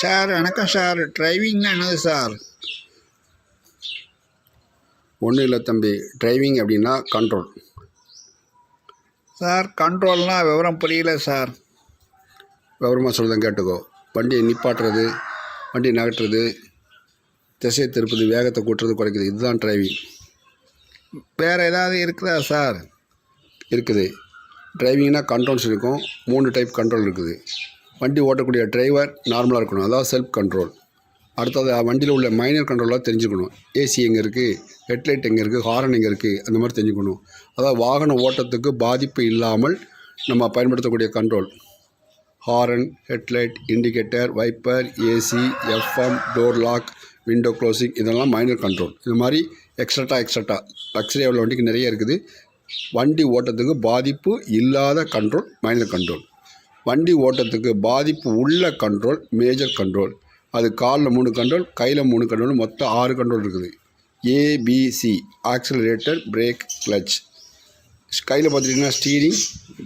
Sir வணக்கம் sir. டிரைவிங்னா என்னது sir? ஒன்றும் இல்லை தம்பி. டிரைவிங் அப்படின்னா கண்ட்ரோல் சார் கண்ட்ரோல்னால் விவரம் புரியல சார். விவரமாக சொல்லுதான் கேட்டுக்கோ. வண்டியை நிப்பாட்டுறது வண்டி நகட்டுறது திசையை திருப்புது வேகத்தை கூட்டுறது குறைக்குது. இதுதான் டிரைவிங் வேறு ஏதாவது இருக்குதா சார்? இருக்குது. டிரைவிங்னா கண்ட்ரோல்ஸ் இருக்கும். மூணு டைப் கண்ட்ரோல் இருக்குது. வண்டி ஓட்டக்கூடிய டிரைவர் நார்மலாக இருக்கணும். அதாவது செல்ஃப் கண்ட்ரோல் அடுத்தது வண்டியில் உள்ள மைனர் கண்ட்ரோலாக தெரிஞ்சுக்கணும். ஏசி எங்கே இருக்குது ஹெட்லைட் எங்கே இருக்குது ஹாரன் எங்கே இருக்குது அந்த மாதிரி தெரிஞ்சுக்கணும். அதாவது வாகன ஓட்டத்துக்கு பாதிப்பு இல்லாமல் நம்ம பயன்படுத்தக்கூடிய control horn headlight indicator wiper AC FM door lock window closing இதெல்லாம் மைனர் கண்ட்ரோல் இது மாதிரி எக்ஸ்ட்ரா எக்ஸ்ட்ரா லக்ஸரி உள்ள வண்டிக்கு நிறைய இருக்குது. வண்டி ஓட்டத்துக்கு பாதிப்பு இல்லாத கண்ட்ரோல் மைனர் கண்ட்ரோல் வண்டி ஓட்டத்துக்கு பாதிப்பு உள்ள கண்ட்ரோல் மேஜர் கண்ட்ரோல் அது காலில் மூணு கண்ட்ரோல் கையில் மூணு கண்ட்ரோல் மொத்தம் ஆறு கண்ட்ரோல் இருக்குது. ஏபிசி ஆக்சலரேட்டர் பிரேக் கிளச் கையில் பார்த்துட்டிங்கன்னா steering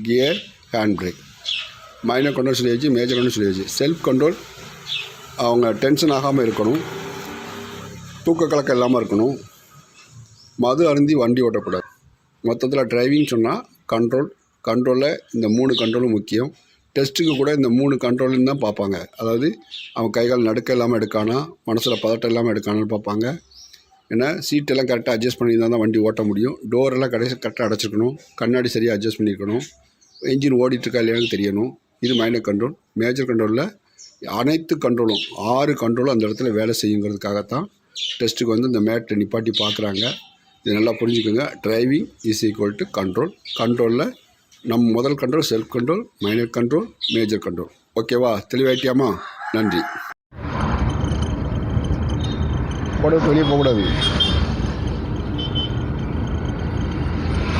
gear hand brake minor control சொல்லியாச்சு மேஜர் கண்ட்ரோல் சொல்லியாச்சு செல்ஃப் கண்ட்ரோல் அவங்க டென்ஷன் ஆகாமல் இருக்கணும். தூக்க கலக்கம் இல்லாமல் இருக்கணும். மது அருந்தி வண்டி ஓட்டக்கூடாது. மொத்தத்தில் டிரைவிங் சொன்னால் கண்ட்ரோல் கண்ட்ரோலில் இந்த மூணு கண்ட்ரோலும் முக்கியம். டெஸ்ட்டுக்கு கூட இந்த மூணு கண்ட்ரோலும் தான் பார்ப்பாங்க. அதாவது அவன் கைகால் நடுக்க இல்லாமல் எடுக்கானா மனசில் பதட்டம் இல்லாமல் எடுக்கானான்னு பார்ப்பாங்க. ஏன்னா சீட்டெல்லாம் கரெக்டாக அட்ஜஸ்ட் பண்ணியிருந்தால் தான் வண்டி ஓட்ட முடியும். டோரெல்லாம் கடைசி கரெக்டாக அடைச்சிருக்கணும். கண்ணாடி சரியாக அட்ஜஸ்ட் பண்ணியிருக்கணும். என்ஜின் ஓடிட்டுருக்கா இல்லையான்னு தெரியணும். இது மைனர் கண்ட்ரோல் மேஜர் கண்ட்ரோலில் அனைத்து கண்ட்ரோலும் ஆறு கண்ட்ரோலும் அந்த இடத்துல வேலை செய்யுங்கிறதுக்காகத்தான் டெஸ்ட்டுக்கு வந்து இந்த மேட்டை நிப்பாட்டி பார்க்குறாங்க. இது நல்லா புரிஞ்சுக்கோங்க. Driving is equal to control கண்ட்ரோலில் நம் முதல் control self control minor control major control. ஓகேவா தெளிவாயிட்டியாமா? நன்றி. போட வெளியே போகக்கூடாது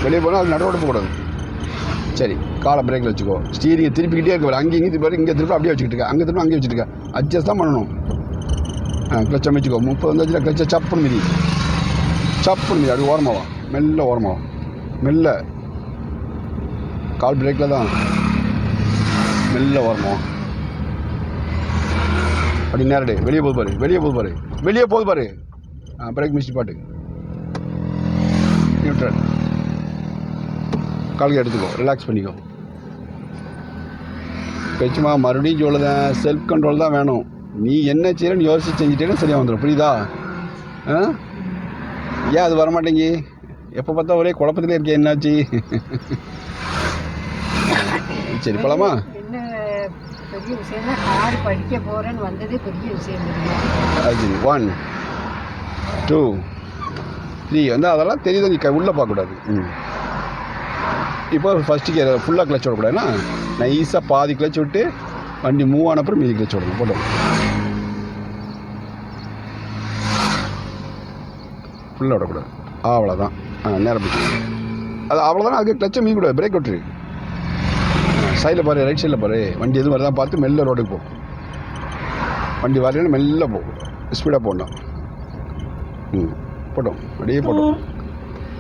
வெளியே போனால் அது நடுவோட போகக்கூடாது சரி காலை பிரேக்கில் வச்சுக்கோ. ஸ்டீரிங்கை திருப்பிக்கிட்டே இருக்க அங்கே அங்கேயும் இங்கே திருப்பி இங்கே திருப்பி அப்படியே வச்சுக்கிட்டு இருக்க. அங்கே திருப்பி அங்கேயே வச்சுட்டு இருக்க. அட்ஜஸ்ட் தான் பண்ணணும். ஆ கிளச் அமைச்சுக்கோ. முப்பது வந்துச்சுல கிளச்சை சப்புன்னு மிதி. சப்புன்னு மிதி. அப்படி ஓரமாவா மெல்ல ஓரமாவா மெல்ல. கால் பிரேக்கில் தான் மெல்ல வரணும். அப்படி நேரடி. வெளியே போது பாரு வெளியே போது பாரு. வெளியே போது பாரு. ஆ பிரேக் மிஸ்டி பாட்டு. நியூட்ரல் கால்கை எடுத்துக்கோ ரிலாக்ஸ் பண்ணிக்கோ. பேச்சுமா மறுபடியும் சொல்லுதேன் செல்ஃப் கண்ட்ரோல் தான் வேணும். நீ என்ன செய்யறன்னு யோசிச்சு செஞ்சுட்டேன்னு சரியாக வந்துடும் புரியுதா? ஆ? ஏன் அது வரமாட்டேங்கி? எப்போ பார்த்தா ஒரே குழப்பத்திலே இருக்கே என்னாச்சு? சரி போலாமா? என்ன பெரிய விஷயம்னா கார் படிக்க போறேன்னு வந்ததே பெரிய விஷயம் தெரியுமா? அது சரி ஒன் டூ த்ரீ வந்து அதெல்லாம் தெரியுது? நீ உள்ளே பார்க்கக்கூடாது. ம். இப்போ ஃபஸ்ட்டு கியர் ஃபுல்லாக கிளச் விடக்கூடாதுன்னா நைஸாக பாதி கிளச் விட்டு வண்டி மூவ் ஆன அப்புறம் மீதி கிளச் விடணும். போட்டோம் ஃபுல்லாக விடக்கூடாது. அவ்வளோதான் ஆ நேரம் அது அவ்வளோதான் அதுக்கு கிளச்சை மீதி கூடாது பிரேக் விட்டுரு. சைடில் பாரு ரைட் சைடில் பாரு. வண்டி எதுவும் வருதான் பார்த்து மெல்ல ரோடுக்கு போ. வண்டி வரலன்னு மெல்ல போ. ஸ்பீடாக போடணும். ம் போட்டோம். அப்படியே போட்டோம்.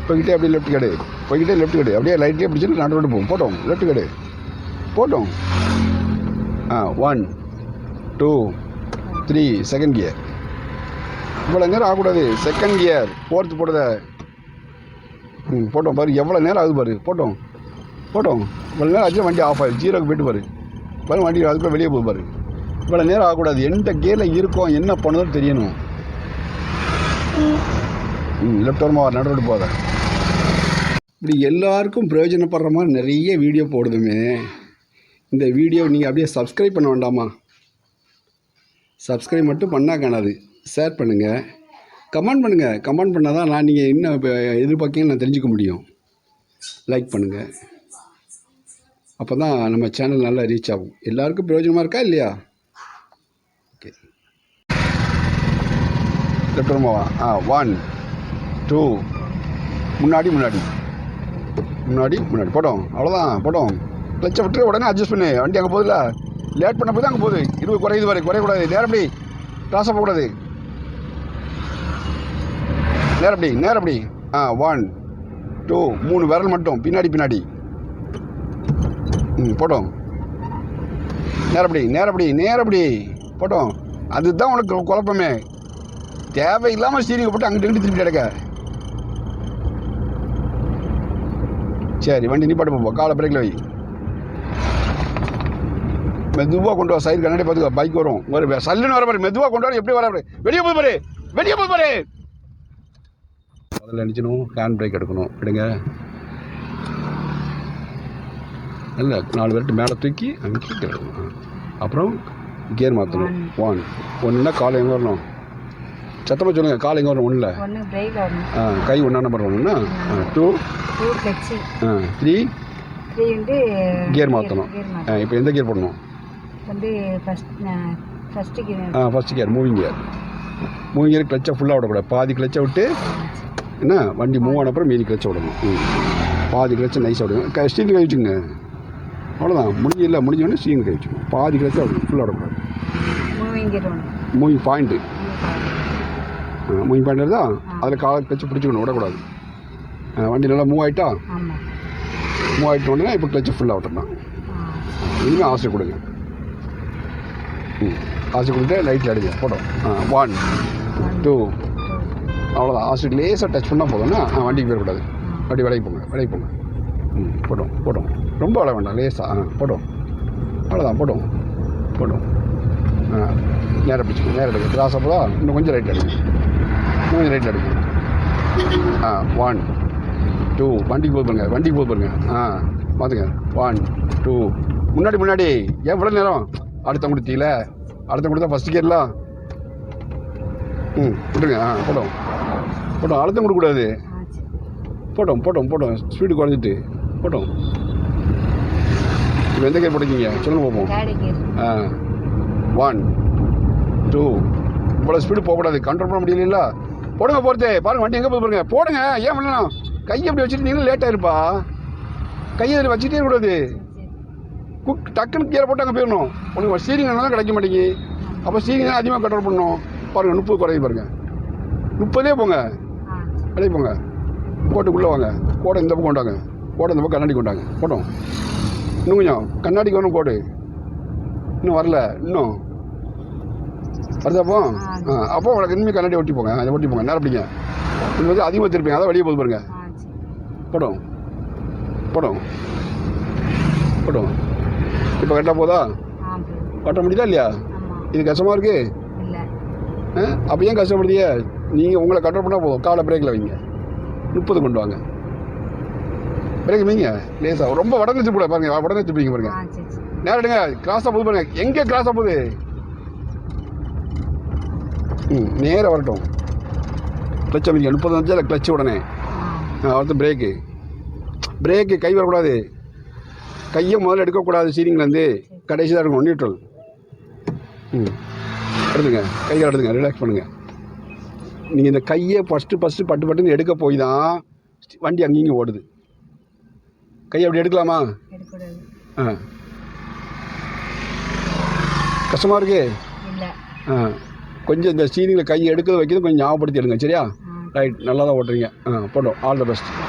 போய்கிட்டே அப்படியே லெஃப்ட் கடு. போய்கிட்டே லெஃப்ட் கடு. அப்படியே லைட்லேயே பிடிச்சிட்டு நடு ரோடு போகும் போட்டோம். லெஃப்ட் கடு. போட்டோம். ஆ one two three second gear இவ்வளோ நேரம் ஆகக்கூடாது. செகண்ட் கியர் ஃபோர்த்து போடுத ம் போட்டோம். பாரு எவ்வளோ நேரம் ஆகுது பாரு. போட்டோம். போட்டோம். இவ்வளோ நேரம் ஆச்சு வண்டி ஆஃப் ஆகிடும் ஜீரோக்கு போயிட்டு பாரு. பாருங்க வண்டி அதுக்குள்ளே வெளியே போய் பாரு. இவ்வளோ நேரம் ஆகக்கூடாது. எந்த கியரில் இருக்கோம் என்ன பண்ணுதோ தெரியணும். ம் லெஃப்ட் ஓரமாக வர நடுரோடு போத இப்படி எல்லாருக்கும் பிரயோஜனப்படுற மாதிரி நிறைய வீடியோ போடுதுமே. இந்த வீடியோ நீங்கள் அப்படியே சப்ஸ்கிரைப் பண்ண வேண்டாமா? சப்ஸ்கிரைப் மட்டும் பண்ணால் காணாது. ஷேர் பண்ணுங்கள் கமெண்ட் பண்ணுங்கள் கமெண்ட் பண்ணால் தான் நான் நீங்கள் என்ன இப்போ எதிர்பார்க்கீங்கன்னு நான் தெரிஞ்சுக்க முடியும். லைக் பண்ணுங்கள் அப்போ தான் நம்ம சேனல் நல்லா ரீச் ஆகும். எல்லாருக்கும் பிரயோஜனமாக இருக்கா இல்லையா? ஓகே ஆ ஒன் டூ முன்னாடி முன்னாடி. முன்னாடி முன்னாடி. போட்டோம். அவ்வளோதான் போட்டோம். கிளச்சை விட்டு உடனே அட்ஜஸ்ட் பண்ணு. வண்டி அங்கே போகுதுல்ல? லேட் பண்ண போது அங்கே போகுது. இருபது குறையுது வரை குறையக்கூடாது நேரப்படி கிராஸாக போகக்கூடாது. நேரப்படி நேரப்படி ஆ ஒன் டூ மூணு விரல் மட்டும். பின்னாடி பின்னாடி. ம் போட்டோம். நேரப்படி நேரப்படி நேரப்படி. போட்டோம். அதுதான் உனக்கு குழப்பமே. தேவையில்லாமல் ஸ்டீரிங்கை போட்டு அங்கிட்டு இங்கிட்டு திருப்பி கிடக்க சரி வண்டி நிற்பாட்டு போ காலை பிரேக்கில் வை. மெதுவாக கொண்டு வா. சைடு கண்ணாடி பார்த்துக்கோ பைக் வரும். ஒரு சல்லுன்னு வர பாரு. மெதுவாக கொண்டு வர எப்படி வர பாரு. வெளியே போய் பாரு. வெளியே போய் பாரு. முதல்ல நினச்சணும் ஹேண்ட் பிரேக் எடுக்கணும். எடுங்க இல்லை நாலு பேர்ட்டு மேலே தூக்கி எடுக்கணும் ஆ. அப்புறம் கியர் மாற்றணும் ஒன் ஒன்றுனா கால் எங்கே வரணும்? சத்தமாக சொல்லுங்கள் கால் எங்கே வரணும்? ஒன்றில் ஆ கை ஒன்றா நம்பர் வரணும்னா? Two two clutch three gear மாற்றணும் இப்போ எந்த கியர் போடணும்? வந்து ஃபஸ்ட் ஃபஸ்ட்டு கியர் ஆ மூவிங் கியர் மூவிங் கியர் கிளச்சை ஃபுல்லாக விடக்கூடாது. பாதி கிளச்சை விட்டு என்ன? வண்டி மூவ் ஆன அப்புறம் மீதி கிளச்சை விடணும். ம். பாதி கிளச்சை நைஸாக விடுங்க. ஸ்டீல் கை வச்சுங்க அவ்வளோதான் முடிஞ்சு இல்லை முடிஞ்சோடனே ஸ்டீல் கை வச்சுக்கணும் பாதி கிளச்சை விடணும் ஃபுல்லாக விடக்கூடாது மூவிங் பாயிண்ட்டு மூவிங் பாயிண்ட் தான் அதில் காலை கிளச்சை பிடிச்சிக்கணும் விடக்கூடாது. வண்டி நல்லா மூவ் ஆகிட்டா மூவ் ஆகிட்ட உடனே இப்போ கிளச்சை ஃபுல்லாக விட்டுறலாம். இனிமேல் ஆசை கொடுங்க. ம் ஆசை கொடுத்துட்டு லைட்டில் அடிங்க. போட்டோம். ஆ ஒன் டூ அவ்வளோதான் ஆசிட் லேசாக டச் பண்ணால் போதும்னா வண்டிக்கு போயிடக்கூடாது. வண்டி விலைக்கு போங்க விலைக்கு போங்க. ம் போட்டோம் போட்டோம். ரொம்ப விட வேண்டாம் லேசாக ஆ போட்டோம் அவ்வளோதான் போட்டோம் போட்டோம் ஆ நேரம் பிடிச்சிக்கோ நேரம் எடுங்க கிராஸ் அப்போ இன்னும் கொஞ்சம் ரைட் அடிங்க இன்னும் கொஞ்சம் ரைட் அடிங்க ஆ ஒன் டூ வண்டிக்கு போய் பாருங்க வண்டிக்கு போய் பாருங்க. ஆ பார்த்துங்க. ஒன் டூ முன்னாடி முன்னாடி. ஏன் இவ்வளோ நேரம்? அடுத்த கொடுத்தீங்கள அடுத்த கொடுத்தா ஃபஸ்ட் கியர்லாம் ம் விட்டுருங்க. ஆ போட்டோம் போட்டோம் அழுத்தம் கொடுக்கக்கூடாது போட்டோம் போட்டோம் போட்டோம் ஸ்பீடு குறைஞ்சிட்டு. போட்டோம் இப்போ எந்த கேர் போட்டிருக்கீங்க சொல்லுங்க பார்ப்போம் ஆ. ஒன் டூ இவ்வளோ ஸ்பீடு போகக்கூடாது கண்ட்ரோல் பண்ண முடியல போடுங்க போகிறதே பாருங்க வண்டி எங்கே போய் பாருங்க. போடுங்க. ஏன் பண்ணலாம்? கையை அப்படி வச்சுட்டு நீங்களும் லேட்டாக இருப்பா கையை அதில் வச்சுட்டே இருக்கக்கூடாது குக் டக்குன்னு கீழே போட்டு அங்கே போயிடணும். உனக்கு ஸ்டீரிங் தான் கிடைக்க மாட்டேங்கி அப்போ ஸ்டீரிங் அதிகமாக கண்ட்ரோல் பண்ணணும். பாருங்கள் முப்பது குறைய பாருங்க. முப்பதே போங்க. வெளியே போங்க. கோட்டுக்குள்ளே வாங்க. கோடை இந்த பக்கம் கொண்டாங்க. கோடை இந்த பக்கம் கண்ணாடி கொண்டாங்க. போட்டோம். இன்னும் கொஞ்சம் கண்ணாடிக்கு வரணும் கோடு இன்னும் வரல இன்னும். வருதாப்போ ஆ. அப்போ உங்களுக்கு இனிமேல் கண்ணாடி ஒட்டி போங்க அதை ஒட்டி போங்க நேரம் பிடிங்க. இது வந்து அதிகமாக திருப்பீங்க அதான் வெளியே போது பாருங்க. போடும். போடும். போடும். இப்போ கரெக்டாக போதா? கட்ட முடியுதா இல்லையா? இது கஷ்டமாக இருக்குது இல்லை. அப்போ ஏன் கஷ்டப்படுறீங்க நீங்கள் உங்களை கண்ட்ரோல் பண்ணால் போதும். காலை பிரேக்கில் வைங்க. முப்பது கொண்டு வாங்க. பிரேக் வைங்க லேசாக ரொம்ப வடனே திருப்பி பாருங்க. வடனே திருப்பிங்க பாருங்க. ஆ சரி சரி. நேரம் எடுங்க கிராஸாக போகுது பாருங்க. எங்கே கிராஸாக போகுது? ம் நேராக வரட்டும். கிளச் அமைங்க முப்பது வந்துச்சு கிளச் உடனே. அடுத்து பிரேக்கு பிரேக்கு கை வரக்கூடாது. கையை முதல்ல எடுக்கக்கூடாது ஸ்டீரிங்லேருந்து கடைசி தான் இருக்கணும் நியூட்ரல் ம். எடுத்துங்க. கையை எடுத்துங்க. ரிலாக்ஸ் பண்ணுங்கள் நீங்கள் இந்த கையை ஃபஸ்ட்டு ஃபஸ்ட்டு பட்டு பட்டுன்னு எடுக்க போய் தான் வண்டி அங்கேயும் ஓடுது. கையை அப்படி எடுக்கலாமா? ஆ. கஷ்டமாக இருக்கு? ஆ. கொஞ்சம் இந்த ஸ்டீரிங்கில் கையை எடுக்கிறது வைக்கிறது கொஞ்சம் ஞாபகப்படுத்தி எடுங்க சரியா? ரைட் நல்லா தான் ஓட்டுறீங்க. ஆ போட்டோம் ஆல் த பெஸ்ட்.